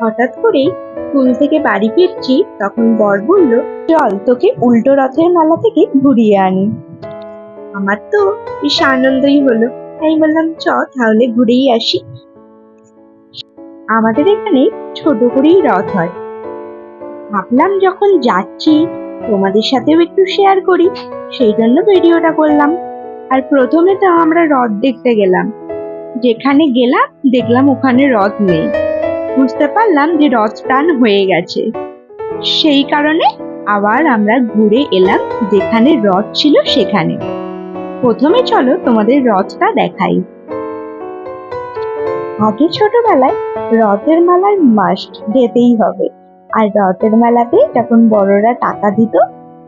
হঠাৎ করেই স্কুল থেকে বাড়ি ফিরছি, তখন বর বলল, চল তোকে উল্টো রথের মেলা থেকে ঘুরিয়ে আনি। আমার তো বেশ আনন্দই হলো। তাই বললাম, চ, তাহলে ঘুরেই আসি। আমাদের এখানে ছোট করেই রথ হয়। ভাবলাম, যখন যাচ্ছি, তোমাদের সাথেও একটু শেয়ার করি। সেই জন্য ভিডিওটা করলাম। আর প্রথমে তো আমরা রথ দেখতে গেলাম। যেখানে গেলাম, দেখলাম ওখানে রথ নেই। বুঝতে পারলাম যে রথ টান হয়ে গেছে। সেই কারণে আবার আমরা ঘুরে এলাম যেখানে রথ ছিল সেখানে। প্রথমে চলো তোমাদের রথটা দেখাই। আগে ছোটবেলায় রথের মেলায় মাস্ট যেতেই হবে। আর রথের মেলাতে যখন বড়রা টাকা দিত।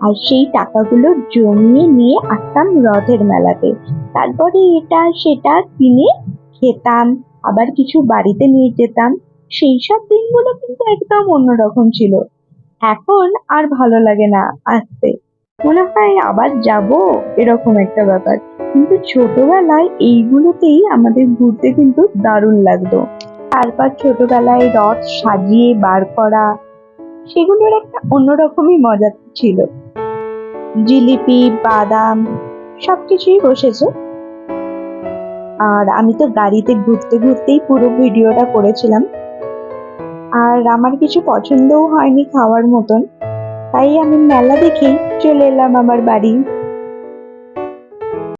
আর সেই টাকাগুলো জমিয়ে নিয়ে আসতাম রথের মেলাতে। তারপরে এটা সেটা কিনে খেতাম, আবার কিছু বাড়িতে নিয়ে যেতাম। সেই সব দিনগুলো কিন্তু একদম অন্যরকম ছিল। এখন আর ভালো লাগে না আসতে। মনে হয় আবার যাব, এরকম একটা ব্যাপার। কিন্তু ছোটবেলায় এইগুলোতেই আমাদের ঘুরতে কিন্তু দারুণ লাগতো। তারপর ছোটবেলায় রথ সাজিয়ে বার করা, সেগুলোর একটা অন্যরকমই মজা ছিল। জিলিপি, বাদাম, সবকিছুই বসেছে। আর আমি তো গাড়িতে ঘুরতে ঘুরতেই পুরো ভিডিওটা করেছিলাম। আর আমার কিছু পছন্দও হয়নি খাওয়ার মতন। তাই আমি মেলা দেখেই চলে এলাম আমার বাড়ি।